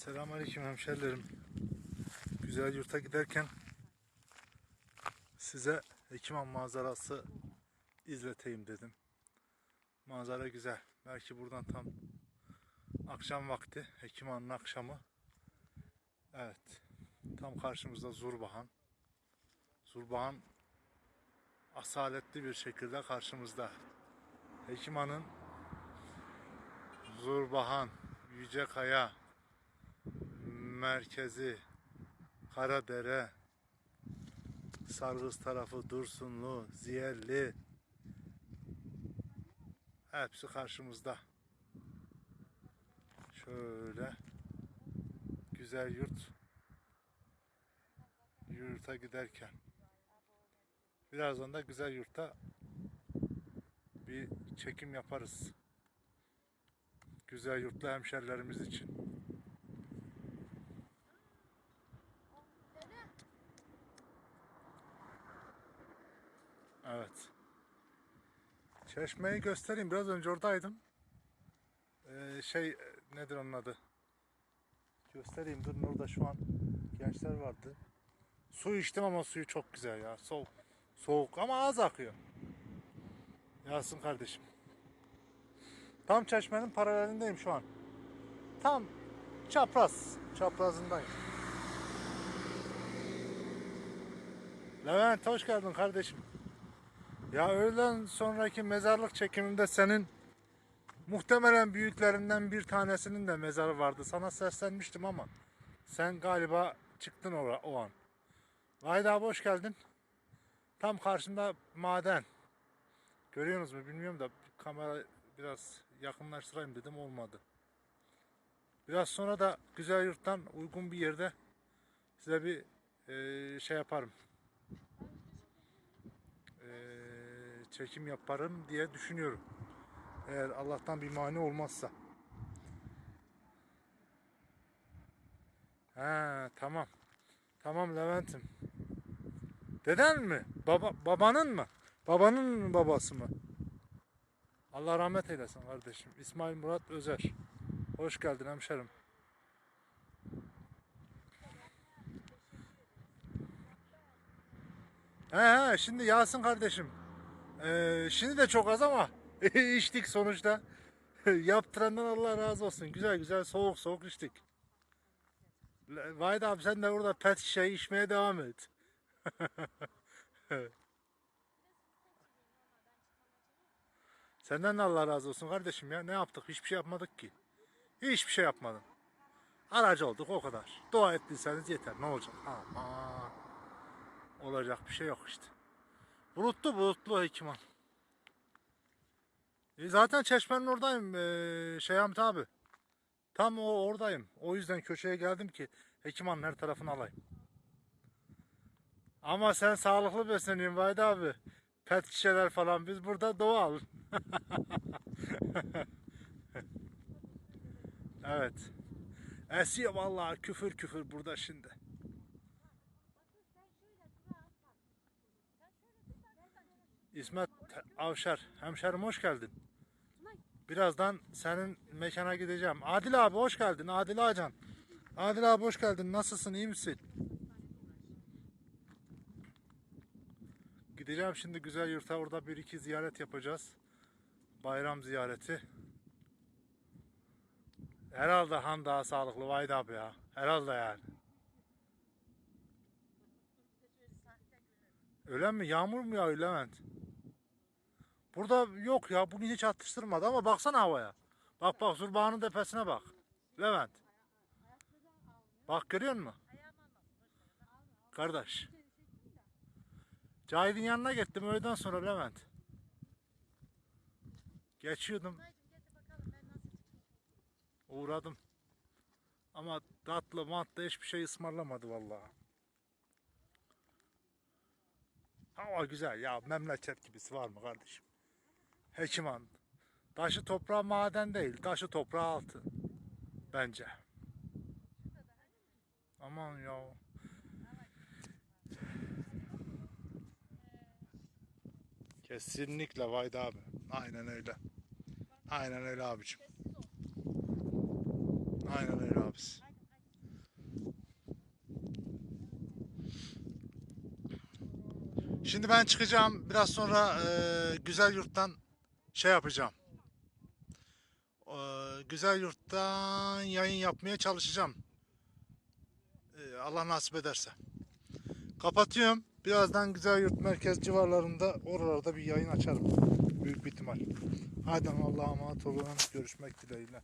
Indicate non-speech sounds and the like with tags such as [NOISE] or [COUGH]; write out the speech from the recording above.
Selamünaleyküm hemşerilerim. Güzel yurta giderken size Hekiman manzarası izleteyim dedim. Manzara güzel. Belki buradan tam akşam vakti, Hekiman'ın akşamı. Evet. Tam karşımızda Zurbahan. Zurbahan asaletli bir şekilde karşımızda. Hekiman'ın Zurbahan, Yüce Kaya, merkezi Karadere, Sargız tarafı Dursunlu, Ziyerli hepsi karşımızda. Şöyle güzel yurt yurta giderken birazdan da güzel yurtta bir çekim yaparız. Güzel yurtlu hemşerilerimiz için. Evet. Çeşmeyi göstereyim. Biraz önce oradaydım. Ee, şey nedir onun adı? Göstereyim. Durun orada şu an gençler vardı. Su içtim ama suyu çok güzel ya. Soğuk. Soğuk ama az akıyor. Yasin kardeşim. Tam çeşmenin paralelindeyim şu an. Tam çapraz. Çaprazındayım. Levent hoş geldin kardeşim. Ya öğleden sonraki mezarlık çekiminde senin muhtemelen büyüklerinden bir tanesinin de mezarı vardı. Sana seslenmiştim ama sen galiba çıktın o, o an. Vahid abi hoş geldin. Tam karşımda maden. Görüyorsunuz mu bilmiyorum da kamera biraz yakınlaştırayım dedim olmadı. Biraz sonra da güzel yurttan uygun bir yerde size bir eee, şey yaparım. Çekim yaparım diye düşünüyorum. Eğer Allah'tan bir mani olmazsa. He tamam. Tamam Levent'im. Deden mi? Baba, babanın mı? Babanın babası mı? Allah rahmet eylesin kardeşim. İsmail Murat Özer. Hoş geldin hemşerim. He he şimdi Yasin kardeşim. Ee, şimdi de çok az ama [LAUGHS] içtik sonuçta. [LAUGHS] Yaptırandan Allah razı olsun. Güzel güzel soğuk soğuk içtik. Vahit abi sen de orada pet şişeyi içmeye devam et. [LAUGHS] Senden de Allah razı olsun kardeşim ya. Ne yaptık? Hiçbir şey yapmadık ki. Hiçbir şey yapmadım. Aracı olduk o kadar. Dua ettiyseniz yeter. Ne olacak? Ama olacak bir şey yok işte. Bulutlu bulutlu Hekiman. E zaten çeşmenin oradayım ee, şey abi. Tam o oradayım. O yüzden köşeye geldim ki Hekiman'ın her tarafını alayım. Ama sen sağlıklı besleniyorsun Vahid abi. Pet şişeler falan biz burada doğal. [LAUGHS] evet. Esiyor vallahi küfür küfür burada şimdi. Avşar, hemşerim hoş geldin. Birazdan senin mekana gideceğim. Adil abi hoş geldin. Adil Acan. Adil abi hoş geldin. Nasılsın? iyi misin? Gideceğim şimdi güzel yurta. Orada bir iki ziyaret yapacağız. Bayram ziyareti. Herhalde han daha sağlıklı Vahid abi ya. Herhalde yani. Öyle mi? Yağmur mu yağıyor Levent? Burada yok ya. Bugün hiç atıştırmadı ama baksana havaya. Bak bak Zurbağan'ın tepesine bak. Levent. Bak görüyor musun? Kardeş. Cahit'in yanına gittim öğleden sonra Levent. Geçiyordum. Uğradım. Ama tatlı matlı hiçbir şey ısmarlamadı vallahi. Hava güzel ya memleket gibisi var mı kardeşim? Hekiman. Taşı toprağı maden değil, taşı toprağı altı. Bence. Aman ya. Kesinlikle Vayda abi. Aynen öyle. Aynen öyle abicim. Aynen öyle abisi. Şimdi ben çıkacağım. Biraz sonra e, Güzel Yurt'tan şey yapacağım. E, güzel yurttan yayın yapmaya çalışacağım. E, Allah nasip ederse. Kapatıyorum. Birazdan güzel yurt merkez civarlarında oralarda bir yayın açarım. Büyük bir ihtimal. Hadi Allah'a emanet olun. Görüşmek dileğiyle.